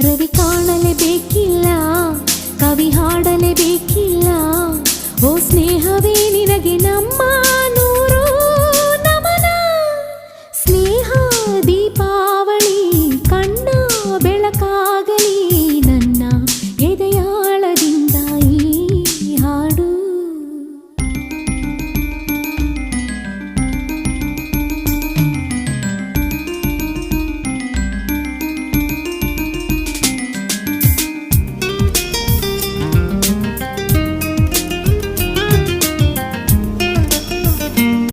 ರವಿ ಕಾಣಲೇ ಬೇಕಿಲ್ಲ ಕವಿ ಹಾಡಲೇ ಬೇಕಿಲ್ಲ. ಓ ಸ್ನೇಹವೇ ನಿನಗೆ ನಮ್ಮ